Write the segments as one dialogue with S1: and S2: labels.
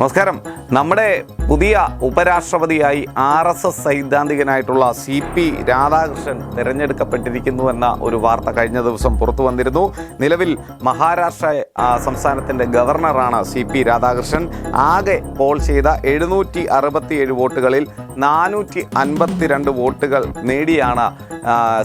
S1: നമസ്കാരം നമ്മുടെ പുതിയ ഉപരാഷ്ട്രപതിയായി ആർ എസ് എസ് സൈദ്ധാന്തികനായിട്ടുള്ള സി പി രാധാകൃഷ്ണൻ തിരഞ്ഞെടുക്കപ്പെട്ടിരിക്കുന്നു എന്ന ഒരു വാർത്ത കഴിഞ്ഞ ദിവസം പുറത്തു വന്നിരുന്നു നിലവിൽ മഹാരാഷ്ട്ര സംസ്ഥാനത്തിൻ്റെ ഗവർണറാണ് സി പി രാധാകൃഷ്ണൻ ആകെ പോൾ ചെയ്ത എഴുന്നൂറ്റി വോട്ടുകളിൽ നാനൂറ്റി അൻപത്തിരണ്ട് വോട്ടുകൾ നേടിയാണ്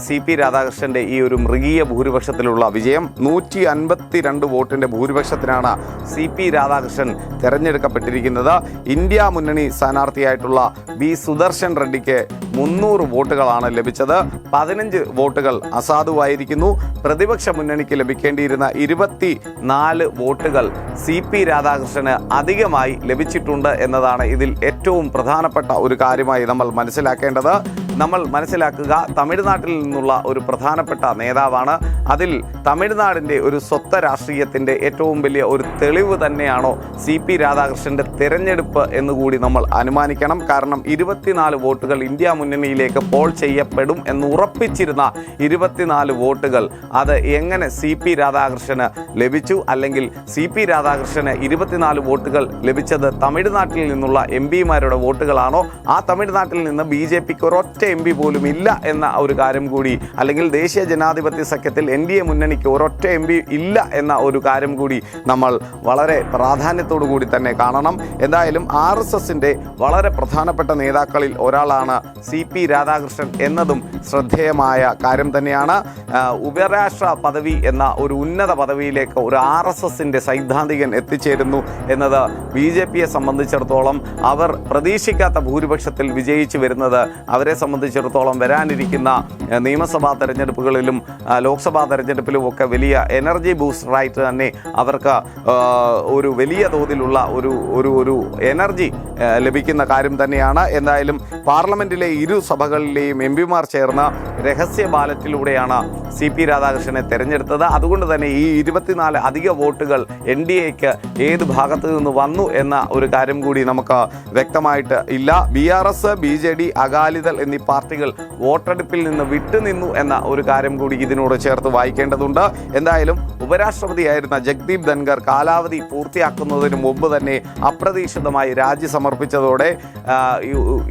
S1: സി പി രാധാകൃഷ്ണൻ്റെ ഈ ഒരു മൃഗീയ ഭൂരിപക്ഷത്തിലുള്ള വിജയം നൂറ്റി അൻപത്തി രണ്ട് വോട്ടിൻ്റെ ഭൂരിപക്ഷത്തിനാണ് സി പി രാധാകൃഷ്ണൻ തെരഞ്ഞെടുക്കപ്പെട്ടിരിക്കുന്നത് ഇന്ത്യ മുന്നണി സ്ഥാനാർത്ഥിയായിട്ടുള്ള വി സുദർശൻ റെഡ്ഡിക്ക് മുന്നൂറ് വോട്ടുകളാണ് ലഭിച്ചത് പതിനഞ്ച് വോട്ടുകൾ അസാധുവായിരിക്കുന്നു പ്രതിപക്ഷ മുന്നണിക്ക് ലഭിക്കേണ്ടിയിരുന്ന ഇരുപത്തി നാല് വോട്ടുകൾ സി പി രാധാകൃഷ്ണന് അധികമായി ലഭിച്ചിട്ടുണ്ട് എന്നതാണ് ഇതിൽ ഏറ്റവും പ്രധാനപ്പെട്ട ഒരു കാര്യമായി നമ്മൾ മനസ്സിലാക്കേണ്ടത് നമ്മൾ മനസ്സിലാക്കുക തമിഴ് തമിഴ്നാട്ടിൽ നിന്നുള്ള ഒരു പ്രധാനപ്പെട്ട നേതാവാണ് അതിൽ തമിഴ്നാടിൻ്റെ ഒരു സ്വത്ത രാഷ്ട്രീയത്തിൻ്റെ ഏറ്റവും വലിയ ഒരു തെളിവ് തന്നെയാണോ സി പി രാധാകൃഷ്ണൻ്റെ തെരഞ്ഞെടുപ്പ് എന്നുകൂടി നമ്മൾ അനുമാനിക്കണം കാരണം ഇരുപത്തിനാല് വോട്ടുകൾ ഇന്ത്യ മുന്നണിയിലേക്ക് പോൾ ചെയ്യപ്പെടും എന്ന് ഉറപ്പിച്ചിരുന്ന ഇരുപത്തിനാല് വോട്ടുകൾ അത് എങ്ങനെ സി പി രാധാകൃഷ്ണന് ലഭിച്ചു അല്ലെങ്കിൽ സി പി രാധാകൃഷ്ണന് ഇരുപത്തിനാല് വോട്ടുകൾ ലഭിച്ചത് തമിഴ്നാട്ടിൽ നിന്നുള്ള എം പിമാരുടെ വോട്ടുകളാണോ ആ തമിഴ്നാട്ടിൽ നിന്ന് ബി ജെ പിക്ക് ഒരൊറ്റ എം പി പോലും ഇല്ല എന്ന ഒരു കാര്യം കൂടി അല്ലെങ്കിൽ ദേശീയ ജനാധിപത്യ സഖ്യത്തിൽ എൻ ഡി എ മുന്നണിക്ക് ഒരൊറ്റ എം പി ഇല്ല എന്ന ഒരു കാര്യം കൂടി നമ്മൾ വളരെ പ്രാധാന്യത്തോടു കൂടി തന്നെ കാണണം എന്തായാലും ആർ എസ് എസിൻ്റെ വളരെ പ്രധാനപ്പെട്ട നേതാക്കളിൽ ഒരാളാണ് സി പി രാധാകൃഷ്ണൻ എന്നതും ശ്രദ്ധേയമായ കാര്യം തന്നെയാണ് ഉപരാഷ്ട്ര പദവി എന്ന ഒരു ഉന്നത പദവിയിലേക്ക് ഒരു ആർ എസ് എസിൻ്റെ സൈദ്ധാന്തികൻ എത്തിച്ചേരുന്നു എന്നത് ബി ജെ പിയെ സംബന്ധിച്ചിടത്തോളം അവർ പ്രതീക്ഷിക്കാത്ത ഭൂരിപക്ഷത്തിൽ വിജയിച്ചു വരുന്നത് അവരെ സംബന്ധിച്ചിടത്തോളം വരാനിരിക്കുന്ന നിയമസഭാ തെരഞ്ഞെടുപ്പുകളിലും ലോക്സഭാ തെരഞ്ഞെടുപ്പിലും ഒക്കെ വലിയ എനർജി ബൂസ്റ്ററായിട്ട് തന്നെ അവർക്ക് ഒരു വലിയ തോതിലുള്ള ഒരു ഒരു ഒരു എനർജി ലഭിക്കുന്ന കാര്യം തന്നെയാണ് എന്തായാലും പാർലമെൻറ്റിലെ ഇരു സഭകളിലെയും എം പിമാർ ചേർന്ന് രഹസ്യ ബാലറ്റിലൂടെയാണ് സി പി രാധാകൃഷ്ണനെ തെരഞ്ഞെടുത്തത് അതുകൊണ്ട് തന്നെ ഈ ഇരുപത്തിനാല് അധിക വോട്ടുകൾ എൻ ഡി എക്ക് ഏത് ഭാഗത്തു നിന്ന് വന്നു എന്ന ഒരു കാര്യം കൂടി നമുക്ക് വ്യക്തമായിട്ട് ഇല്ല B R S B J D Akali Dal എന്നീ പാർട്ടികൾ വോട്ടെടുപ്പിൽ നിന്ന് നിന്ന് വിട്ടുനിന്നു എന്ന ഒരു കാര്യം കൂടി ഇതിനോട് ചേർത്ത് വായിക്കേണ്ടതുണ്ട് എന്തായാലും ഉപരാഷ്ട്രപതിയായിരുന്ന ജഗ്ദീപ് ധൻഖർ കാലാവധി പൂർത്തിയാക്കുന്നതിന് മുമ്പ് തന്നെ അപ്രതീക്ഷിതമായി രാജി സമർപ്പിച്ചതോടെ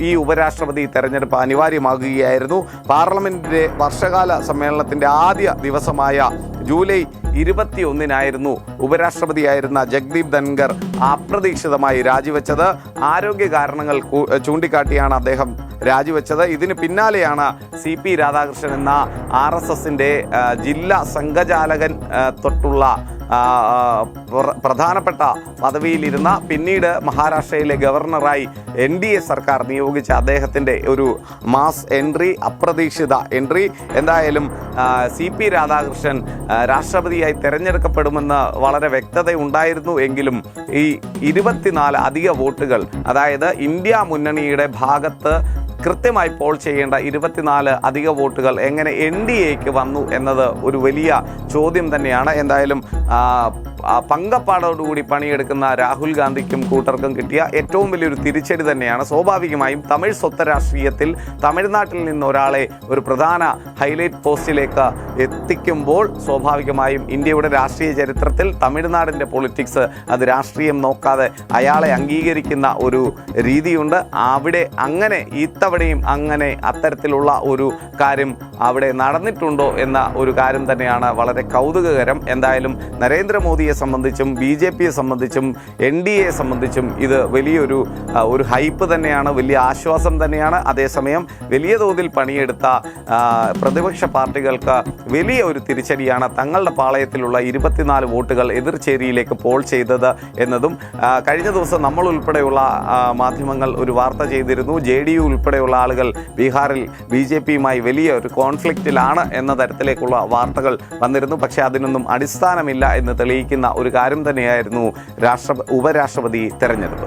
S1: ഈ ഉപരാഷ്ട്രപതി തെരഞ്ഞെടുപ്പ് അനിവാര്യമാകുകയായിരുന്നു പാർലമെൻറ്റിൻ്റെ വർഷകാല സമ്മേളനത്തിൻ്റെ ആദ്യ ദിവസമായ ജൂലൈ ഒന്നിനായിരുന്നു ഉപരാഷ്ട്രപതിയായിരുന്ന ജഗ്ദീപ് ധൻഖർ അപ്രതീക്ഷിതമായി രാജിവെച്ചത് ആരോഗ്യ കാരണങ്ങൾ ചൂണ്ടിക്കാട്ടിയാണ് അദ്ദേഹം രാജിവെച്ചത് ഇതിന് പിന്നാലെയാണ് സി പി രാധാകൃഷ്ണൻ എന്ന ആർ എസ് എസിൻ്റെ ജില്ലാ സംഘചാലകൻ തൊട്ടുള്ള പ്രധാനപ്പെട്ട പദവിയിലിരുന്ന പിന്നീട് മഹാരാഷ്ട്രയിലെ ഗവർണറായി എൻ ഡി എ സർക്കാർ നിയോഗിച്ച അദ്ദേഹത്തിൻ്റെ ഒരു മാസ് എൻട്രി അപ്രതീക്ഷിത എൻട്രി എന്തായാലും സി പി രാധാകൃഷ്ണൻ രാഷ്ട്രപതിയായി തെരഞ്ഞെടുക്കപ്പെടുമെന്ന് വളരെ വ്യക്തതയുണ്ടായിരുന്നു എങ്കിലും ഈ ഇരുപത്തിനാല് അധിക വോട്ടുകൾ അതായത് ഇന്ത്യ മുന്നണിയുടെ ഭാഗത്ത് കൃത്യമായി പോൾ ചെയ്യേണ്ട ഇരുപത്തിനാല് അധിക വോട്ടുകൾ എങ്ങനെ എൻ ഡി എക്ക് വന്നു എന്നത് ഒരു വലിയ ചോദ്യം തന്നെയാണ് എന്തായാലും പങ്കപ്പാടോടുകൂടി പണിയെടുക്കുന്ന രാഹുൽ ഗാന്ധിക്കും കൂട്ടർക്കും കിട്ടിയ ഏറ്റവും വലിയൊരു തിരിച്ചടി തന്നെയാണ് സ്വാഭാവികമായും തമിഴ് സ്വത്ത രാഷ്ട്രീയത്തിൽ തമിഴ്നാട്ടിൽ നിന്ന് ഒരാളെ ഒരു പ്രധാന ഹൈലൈറ്റ് പോസ്റ്റിലേക്ക് എത്തിക്കുമ്പോൾ സ്വാഭാവികമായും ഇന്ത്യയുടെ രാഷ്ട്രീയ ചരിത്രത്തിൽ തമിഴ്നാടിൻ്റെ പൊളിറ്റിക്സ് അത് രാഷ്ട്രീയം നോക്കാതെ അയാളെ അംഗീകരിക്കുന്ന ഒരു രീതിയുണ്ട് അവിടെ അങ്ങനെ ഇത്തവണയും അങ്ങനെ അത്തരത്തിലുള്ള ഒരു കാര്യം അവിടെ നടന്നിട്ടുണ്ടോ എന്ന ഒരു കാര്യം തന്നെയാണ് വളരെ കൗതുകകരം എന്തായാലും നരേന്ദ്രമോദിയെ സംബന്ധിച്ചും ബി ജെ പിയെ സംബന്ധിച്ചും എൻ ഡി എയെ സംബന്ധിച്ചും ഇത് വലിയൊരു ഒരു ഹൈപ്പ് തന്നെയാണ് വലിയ ആശ്വാസം തന്നെയാണ് അതേസമയം വലിയ തോതിൽ പണിയെടുത്ത പ്രതിപക്ഷ പാർട്ടികൾക്ക് വലിയ ഒരു തിരിച്ചടിയാണ് തങ്ങളുടെ പാളയത്തിലുള്ള ഇരുപത്തിനാല് വോട്ടുകൾ എതിർചേരിയിലേക്ക് പോൾ ചെയ്തത് എന്നതും കഴിഞ്ഞ ദിവസം നമ്മൾ ഉൾപ്പെടെയുള്ള മാധ്യമങ്ങൾ ഒരു വാർത്ത ചെയ്തിരുന്നു ജെ ഡി യു ഉൾപ്പെടെയുള്ള ആളുകൾ ബീഹാറിൽ ബി ജെ പിയുമായി വലിയ ഒരു കോൺഫ്ലിക്റ്റിലാണ് എന്ന തരത്തിലേക്കുള്ള വാർത്തകൾ വന്നിരുന്നു പക്ഷേ അതിനൊന്നും അടിസ്ഥാനമില്ല എന്ന് തെളിയിക്കുന്നു സൂചിപ്പിക്കുന്ന ഒരു കാര്യം തന്നെയായിരുന്നു രാഷ്ട്ര ഉപരാഷ്ട്രപതി തെരഞ്ഞെടുപ്പ്